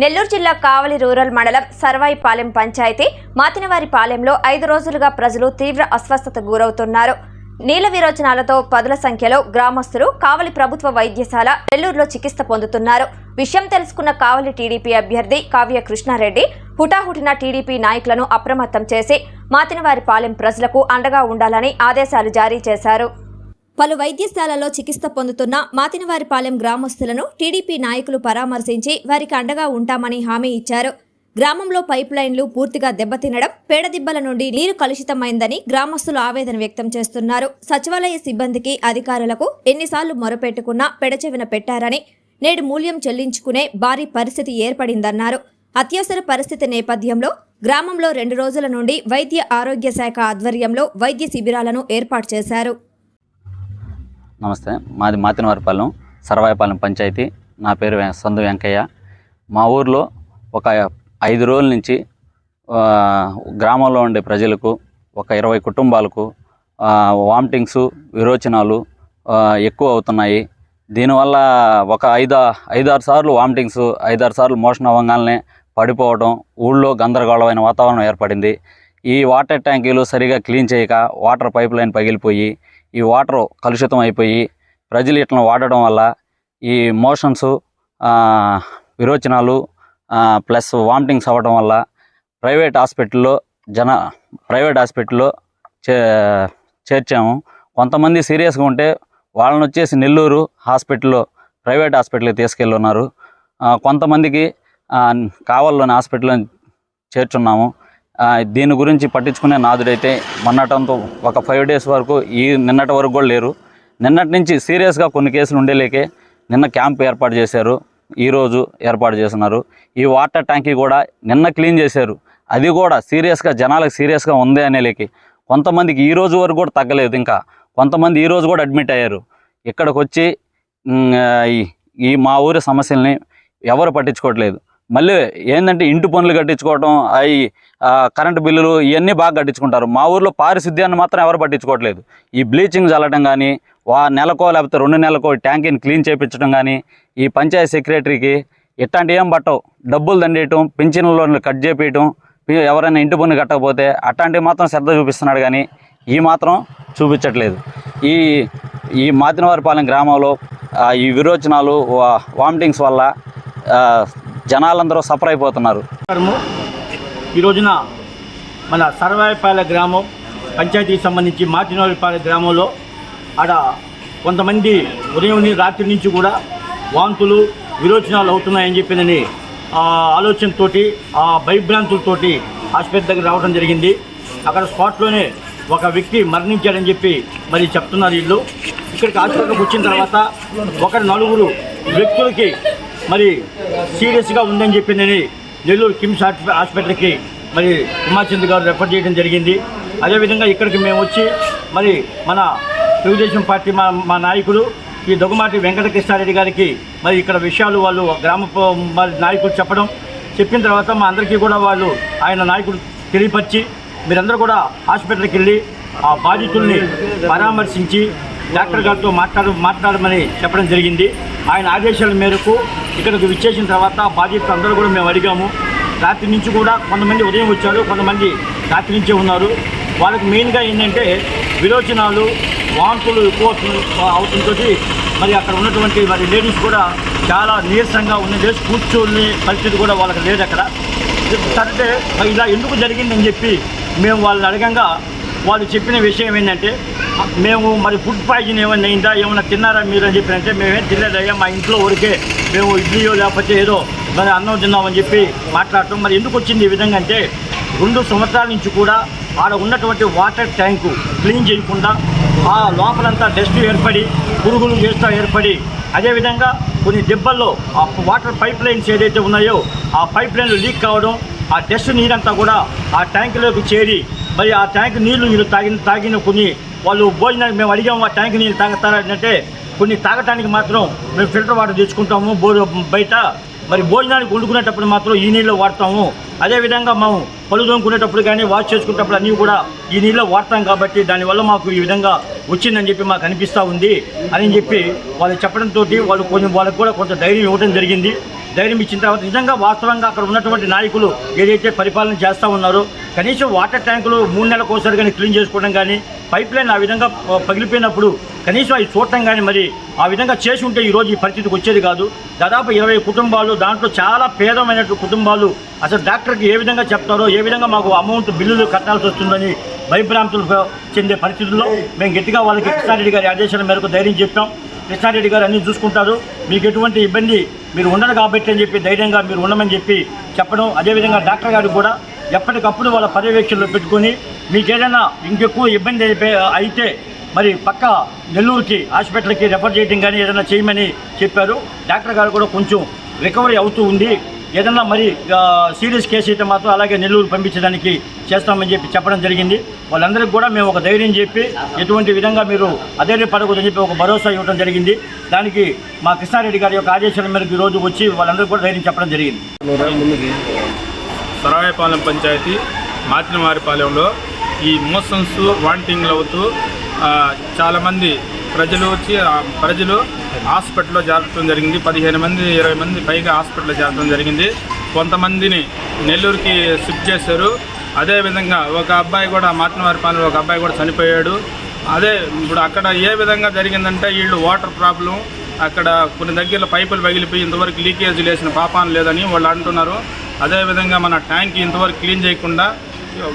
నెల్లూరు జిల్లా కావలి రూరల్ మండలం సర్వాయిపాలెం పంచాయతీ మాతినవారిపాలెంలో ఐదు రోజులుగా ప్రజలు తీవ్ర అస్వస్థత గురవుతున్నారు. నీల విరోచనాలతో పదుల సంఖ్యలో గ్రామస్తులు కావలి ప్రభుత్వ వైద్యశాల నెల్లూరులో చికిత్స పొందుతున్నారు. విషయం తెలుసుకున్న కావలి టీడీపీ అభ్యర్థి కావ్య కృష్ణారెడ్డి హుటాహుటిన టీడీపీ నాయకులను అప్రమత్తం చేసి మాతినవారిపాలెం ప్రజలకు అండగా ఉండాలని ఆదేశాలు జారీ చేశారు. పలు వైద్యశాలలో చికిత్స పొందుతున్న మాతినవారిపాలెం గ్రామస్తులను టీడీపీ నాయకులు పరామర్శించి వారికి అండగా ఉంటామని హామీ ఇచ్చారు. గ్రామంలో పైప్ లైన్లు పూర్తిగా దెబ్బతినడం పేడదిబ్బల నుండి నీరు కలుషితమైందని గ్రామస్తులు ఆవేదన వ్యక్తం చేస్తున్నారు. సచివాలయ సిబ్బందికి అధికారులకు ఎన్నిసార్లు మొరపెట్టుకున్నా పెడచెవిన పెట్టారని నేడు మూల్యం చెల్లించుకునే భారీ పరిస్థితి ఏర్పడిందన్నారు. అత్యవసర పరిస్థితి నేపథ్యంలో గ్రామంలో రెండు రోజుల నుండి వైద్య ఆరోగ్య శాఖ ఆధ్వర్యంలో వైద్య శిబిరాలను ఏర్పాటు చేశారు. నమస్తే. మాది మాతినవారిపాలెం సర్వాయిపాలెం పంచాయతీ. నా పేరు వెం- వెంకయ్య. మా ఊర్లో ఒక ఐదు రోజుల నుంచి గ్రామంలో ఉండే ప్రజలకు ఒక ఇరవై కుటుంబాలకు వామిటింగ్స్ విరోచనాలు ఎక్కువ అవుతున్నాయి. దీనివల్ల ఒక ఐదు ఐదారు సార్లు వామిటింగ్స్ ఐదారు సార్లు మోషన్ అవ్వగానే పడిపోవడం ఊళ్ళో గందరగోళమైన వాతావరణం ఏర్పడింది. ఈ వాటర్ ట్యాంకీలు సరిగా క్లీన్ చేయక వాటర్ పైప్ లైన్ పగిలిపోయి ఈ వాటర్ కలుషితం అయిపోయి ప్రజలు ఇట్లా వాడడం వల్ల ఈ మోషన్స్ విరోచనాలు ప్లస్ వామిటింగ్స్ అవ్వడం వల్ల ప్రైవేట్ హాస్పిటల్లో జన ప్రైవేట్ హాస్పిటల్లో చే చేర్చాము. కొంతమంది సీరియస్గా ఉంటే వాళ్ళని వచ్చేసి నెల్లూరు హాస్పిటల్లో ప్రైవేట్ హాస్పిటల్కి తీసుకెళ్ళి ఉన్నారు. కొంతమందికి కావాలని హాస్పిటల్ హాస్పిటల్లో చేర్చున్నాము. దీని గురించి పట్టించుకునే నాదుడైతే మొన్నటంతో ఒక ఫైవ్ డేస్ వరకు ఈ నిన్నటి వరకు కూడా లేరు. నిన్నటి నుంచి సీరియస్గా కొన్ని కేసులు ఉండేలేకే నిన్న క్యాంప్ ఏర్పాటు చేశారు. ఈరోజు ఏర్పాటు చేస్తున్నారు. ఈ వాటర్ ట్యాంకీ కూడా నిన్న క్లీన్ చేశారు. అది కూడా సీరియస్గా జనాలకు సీరియస్గా ఉంది అనేలేకి. కొంతమందికి ఈ రోజు వరకు కూడా తగ్గలేదు ఇంకా. కొంతమంది ఈ రోజు కూడా అడ్మిట్ అయ్యారు. ఇక్కడికి వచ్చి ఈ మా ఊరి సమస్యల్ని ఎవరు పట్టించుకోవట్లేదు. మళ్ళీ ఏంటంటే ఇంటి పనులు కట్టించుకోవడం అవి కరెంటు బిల్లులు ఇవన్నీ బాగా కట్టించుకుంటారు. మా ఊర్లో పారిశుద్ధ్యాన్ని మాత్రం ఎవరు పట్టించుకోవట్లేదు. ఈ బ్లీచింగ్ చల్లడం కానీ వా నెలకో లేకపోతే రెండు నెలకో ట్యాంకీని క్లీన్ చేయించడం కానీ ఈ పంచాయతీ సెక్రటరీకి ఇట్లాంటి ఏం పట్టవు. డబ్బులు దండేయటం పింఛన్లో కట్ చేపించడం ఎవరైనా ఇంటి పన్ను కట్టకపోతే అట్లాంటివి మాత్రం శ్రద్ధ చూపిస్తున్నాడు కానీ ఈ మాత్రం చూపించట్లేదు. ఈ ఈ మాతినవారిపాలెం గ్రామంలో ఈ విరోచనాలు వా- వామిటింగ్స్ వల్ల జనాలందరూ సఫర్ అయిపోతున్నారు. ఈ రోజున మన సర్వాయిపాలె గ్రామం పంచాయతీకి సంబంధించి మాటినోలిపాలె గ్రామంలో ఆడ కొంతమంది ఉదయం రాత్రి నుంచి కూడా వాంతులు విరోచనాలు అవుతున్నాయని చెప్పినని ఆ, ఆలోచనతోటి ఆ భయభ్రాంతులతోటి ఆసుపత్రి దగ్గర రావడం జరిగింది. అక్కడ స్పాట్లోనే ఒక వ్యక్తి మరణించాడని చెప్పి మరి చెప్తున్నారు వీళ్ళు. ఇక్కడికి ఆసుపత్రికి వచ్చిన తర్వాత ఒక నలుగురు వ్యక్తులకి మరి సీరియస్గా ఉందని చెప్పిందని నెల్లూరు కిమ్స్ హాస్పిటల్కి మరి ఉమాచంద్ గారు రెఫర్ చేయడం జరిగింది. అదేవిధంగా ఇక్కడికి మేము వచ్చి మరి మన తెలుగుదేశం పార్టీ మా మా నాయకుడు ఈ దొగమాటి వెంకటకృష్ణారెడ్డి గారికి మరి ఇక్కడ విషయాలు వాళ్ళు గ్రామ మరి నాయకులు చెప్పడం చెప్పిన తర్వాత మా అందరికీ కూడా వాళ్ళు ఆయన నాయకుడు తెలియపరిచి మీరందరూ కూడా హాస్పిటల్కి వెళ్ళి ఆ బాధితుల్ని పరామర్శించి డాక్టర్ గారితో మాట్లాడ మాట్లాడమని చెప్పడం జరిగింది. ఆయన ఆదేశాల మేరకు ఇక్కడికి విచ్చేసిన తర్వాత బాధ్యత అందరూ కూడా మేము అడిగాము. రాత్రి నుంచి కూడా కొంతమంది ఉదయం వచ్చారు కొంతమంది రాత్రి నుంచే ఉన్నారు. వాళ్ళకి మెయిన్గా ఏంటంటే విరోచనాలు వాంతులు ఎక్కువ అవుతుంతో మరి అక్కడ ఉన్నటువంటి మరి లేడీస్ కూడా చాలా నీరసంగా ఉన్నది. కూర్చోని పరిస్థితి కూడా వాళ్ళకి లేదు అక్కడ. సరే ఇలా ఎందుకు జరిగిందని చెప్పి మేము వాళ్ళని అడగంగా వాళ్ళు చెప్పిన విషయం ఏంటంటే మేము మరి ఫుడ్ పాయిజన్ ఏమైనా అయిందా ఏమైనా తిన్నారా మీరు అని చెప్పి అంటే మేమేం తినలేదయ్యా మా ఇంట్లో ఊరికే మేము ఇడ్లీయో లేకపోతే ఏదో మరి అన్నం తిన్నామని చెప్పి మాట్లాడటం. మరి ఎందుకు వచ్చింది ఈ విధంగా అంటే రెండు సంవత్సరాల నుంచి కూడా ఆడ ఉన్నటువంటి వాటర్ ట్యాంకు క్లీన్ చేయకుండా ఆ లోపలంతా డస్ట్ ఏర్పడి పురుగులు చేస్తా ఏర్పడి అదేవిధంగా కొన్ని దెబ్బల్లో ఆ వాటర్ పైప్ లైన్స్ ఏదైతే ఉన్నాయో ఆ పైప్ లైన్లు లీక్ కావడం ఆ డస్ట్ నీరంతా కూడా ఆ ట్యాంకులోకి చేరి మరి ఆ ట్యాంక్ నీళ్ళు వీళ్ళు తాగిన తాగిన కొన్ని వాళ్ళు భోజనానికి మేము అడిగాము ఆ ట్యాంక్ నీళ్ళు తాగుతారంటే కొన్ని తాగటానికి మాత్రం మేము ఫిల్టర్ వాటర్ తెచ్చుకుంటాము బో బయట మరి భోజనానికి వండుకునేటప్పుడు మాత్రం ఈ నీళ్ళు వాడతాము. అదేవిధంగా మేము పళ్ళు తోముకునేటప్పుడు కానీ వాష్ చేసుకునేటప్పుడు అన్నీ కూడా ఈ నీళ్ళు వాడతాం కాబట్టి దానివల్ల మాకు ఈ విధంగా వచ్చిందని చెప్పి మాకు అనిపిస్తూ ఉంది అని చెప్పి వాళ్ళు చెప్పడంతో వాళ్ళు కొంచెం వాళ్ళకు కూడా కొంత ధైర్యం ఇవ్వడం జరిగింది. ధైర్యం ఇచ్చిన తర్వాత నిజంగా వాస్తవంగా అక్కడ ఉన్నటువంటి నాయకులు ఏదైతే పరిపాలన చేస్తూ ఉన్నారో కనీసం వాటర్ ట్యాంకులు మూడు నెలలకు ఒకసారి కానీ క్లీన్ చేసుకోవడం కానీ పైప్ లైన్ ఆ విధంగా పగిలిపోయినప్పుడు కనీసం అవి చూడటం కానీ మరి ఆ విధంగా చేసి ఉంటే ఈరోజు ఈ పరిస్థితికి వచ్చేది కాదు. దాదాపు ఇరవై కుటుంబాలు దాంట్లో చాలా పేదమైనటువంటి కుటుంబాలు అసలు డాక్టర్కి ఏ విధంగా చెప్తారో ఏ విధంగా మాకు అమౌంట్ బిల్లులు కట్టాల్సి వస్తుందని భయభ్రాంతులు చెందే పరిస్థితుల్లో మేము గట్టిగా వాళ్ళకి కృష్ణారెడ్డి గారి ఆదేశాల మేరకు ధైర్యం చెప్పాం. కృష్ణారెడ్డి గారు అన్నీ చూసుకుంటారు. మీకు ఎటువంటి ఇబ్బంది మీరు ఉండరు కాబట్టి అని చెప్పి ధైర్యంగా మీరు ఉండమని చెప్పి చెప్పడం. అదేవిధంగా డాక్టర్ గారు కూడా ఎప్పటికప్పుడు వాళ్ళ పర్యవేక్షణలో పెట్టుకొని మీకు ఏదైనా ఇంకెక్కువ ఇబ్బంది అయితే మరి పక్క నెల్లూరుకి హాస్పిటల్కి రెఫర్ చేయడం కానీ ఏదైనా చేయమని చెప్పారు. డాక్టర్ గారు కూడా కొంచెం రికవరీ అవుతూ ఉంది. ఏదన్నా మరి సీరియస్ కేసు అయితే మాత్రం అలాగే నెల్లూరు పంపించడానికి చేస్తామని చెప్పి చెప్పడం జరిగింది. వాళ్ళందరికీ కూడా మేము ఒక ధైర్యం చెప్పి ఎటువంటి విధంగా మీరు అధైర్యపడకూడదని చెప్పి ఒక భరోసా ఇవ్వడం జరిగింది. దానికి మా కృష్ణారెడ్డి గారి యొక్క ఆదేశాల మేరకు ఈరోజు వచ్చి వాళ్ళందరికీ కూడా ధైర్యం చెప్పడం జరిగింది. సరాయపాలెం పంచాయతీ మాతినవారిపాలెంలో ఈ మోషన్స్ వాంటింగ్లు అవుతూ చాలామంది ప్రజలు వచ్చి ప్రజలు హాస్పిటల్లో చేరటం జరిగింది. పదిహేను మంది ఇరవై మంది పైగా హాస్పిటల్లో చేరటం జరిగింది. కొంతమందిని నెల్లూరుకి షిఫ్ట్ చేశారు. అదేవిధంగా ఒక అబ్బాయి కూడా మాతినవారిపాలెంలో ఒక అబ్బాయి కూడా చనిపోయాడు. అదే ఇప్పుడు అక్కడ ఏ విధంగా జరిగిందంటే వీళ్ళు వాటర్ ప్రాబ్లం అక్కడ కొన్ని దగ్గరలో పైపులు పగిలిపోయి ఇంతవరకు లీకేజ్ లేసిన పాపాన లేదని వాళ్ళు అంటున్నారు. అదేవిధంగా మన ట్యాంక్ ఇంతవరకు క్లీన్ చేయకుండా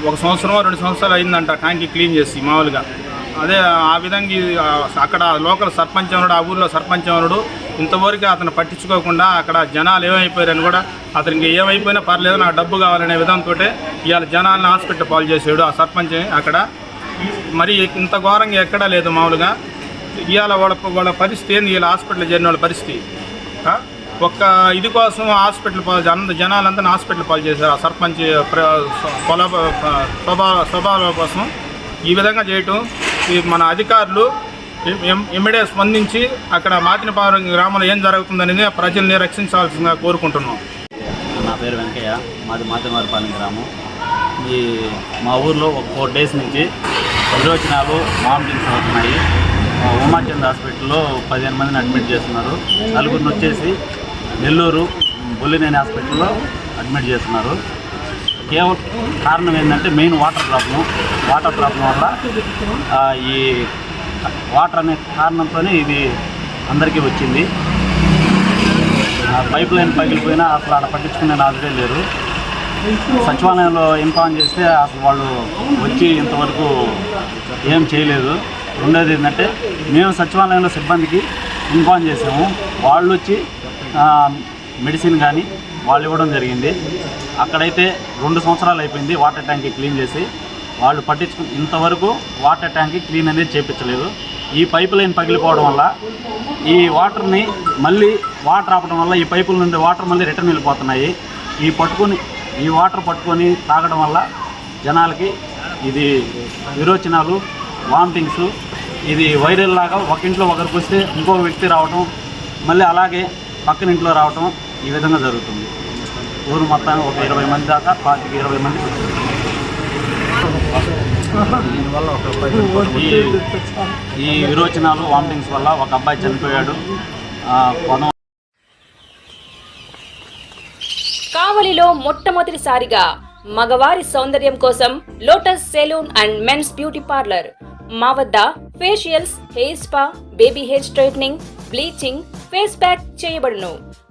ఒక సంవత్సరం రెండు సంవత్సరాలు అయిందంట ట్యాంక్ క్లీన్ చేసి మామూలుగా. అదే ఆ విధంగా ఆ, అక్కడ లోకల్ సర్పంచ్ ఎవరుడు ఆ ఊర్లో సర్పంచ్ ఎవరుడు ఇంతవరకు అతను పట్టించుకోకుండా అక్కడ జనాలు ఏమైపోయారని కూడా అతనికి ఏమైపోయినా పర్లేదు నాకు డబ్బు కావాలనే విధంతో ఇవాళ జనాలను హాస్పిటల్ పాలు చేసాడు ఆ సర్పంచ్ అక్కడ. మరి ఇంత ఘోరంగా ఎక్కడా లేదు మామూలుగా. ఇవాళ వాళ్ళ వాళ్ళ పరిస్థితి ఏంది? వీళ్ళ హాస్పిటల్ చేరిన వాళ్ళ పరిస్థితి. ఒక్క ఇది కోసం హాస్పిటల్ పాలు జనాలంతా హాస్పిటల్ పాలు చేశారు ఆ సర్పంచ్ పొల స్వభావ స్వభావాల కోసం. ఈ విధంగా చేయటం ఈ మన అధికారులు ఇమ్మీడియట్ స్పందించి అక్కడ మాతినపాలెం గ్రామంలో ఏం జరుగుతుందనేది ప్రజల్ని రక్షించాల్సిందిగా కోరుకుంటున్నాం. నా పేరు వెంకయ్య. మాది మాతమారిపాలెం గ్రామం. ఈ మా ఊర్లో ఒక ఫోర్ డేస్ నుంచి విరోచనాలు వామిటింగ్స్ అవుతున్నాయి ఆ, ఉమాచంద్ హాస్పిటల్లో పదిహేను మందిని అడ్మిట్ చేస్తున్నారు. నలుగురిని వచ్చేసి నెల్లూరు బొల్లినేని హాస్పిటల్లో అడ్మిట్ చేస్తున్నారు. కేవలం కారణం ఏంటంటే main water problem water problem వల్ల ఈ వాటర్ అనే కారణంతోనే ఇది అందరికీ వచ్చింది. ఆ పైప్ లైన్ పగిలిపోయినా అసలు ఆడ పట్టించుకునే నాదుడే లేరు. సచివాలయంలో ఇన్ఫార్మ్ చేస్తే అసలు వాళ్ళు వచ్చి ఇంతవరకు ఏం చేయలేదు. రెండోది ఏంటంటే మేము సచివాలయంలో సిబ్బందికి ఇన్ఫార్మ్ చేసాము. వాళ్ళు వచ్చి మెడిసిన్ కానీ వాళ్ళు ఇవ్వడం జరిగింది. అక్కడైతే రెండు సంవత్సరాలు అయిపోయింది వాటర్ ట్యాంక్ క్లీన్ చేసి. వాళ్ళు పట్టించుకు ఇంతవరకు వాటర్ ట్యాంక్ క్లీన్ అనేది చేపించలేదు. ఈ పైప్ లైన్ పగిలిపోవడం వల్ల ఈ వాటర్ని మళ్ళీ వాటర్ ఆపడం వల్ల ఈ పైపుల నుండి వాటర్ మళ్ళీ రిటర్న్ వెళ్ళిపోతున్నాయి. ఈ పట్టుకొని ఈ వాటర్ పట్టుకొని తాగడం వల్ల జనాలకి ఇది విరోచనాలు వామిటింగ్స్ ఇది వైరల్ లాగా ఒక ఇంట్లో ఒకరికి వస్తే ఇంకో వ్యక్తి రావటం మళ్ళీ అలాగే పక్కన ఇంట్లో రావటం ఈ విధంగా జరుగుతుంది. ఊరు మొత్తం ఒక ఇరవై మంది దాకా పాతికి ఇరవై మంది ఈ ఈ విరోచనాలు వామిటింగ్స్ వల్ల ఒక అబ్బాయి చనిపోయాడు. కావలిలో మొట్టమొదటిసారిగా మగవారి సౌందర్యం కోసం lotus salon and men's beauty parlour. మా వద్ద facials hair spa baby hair straightening bleaching face pack చేయబడును.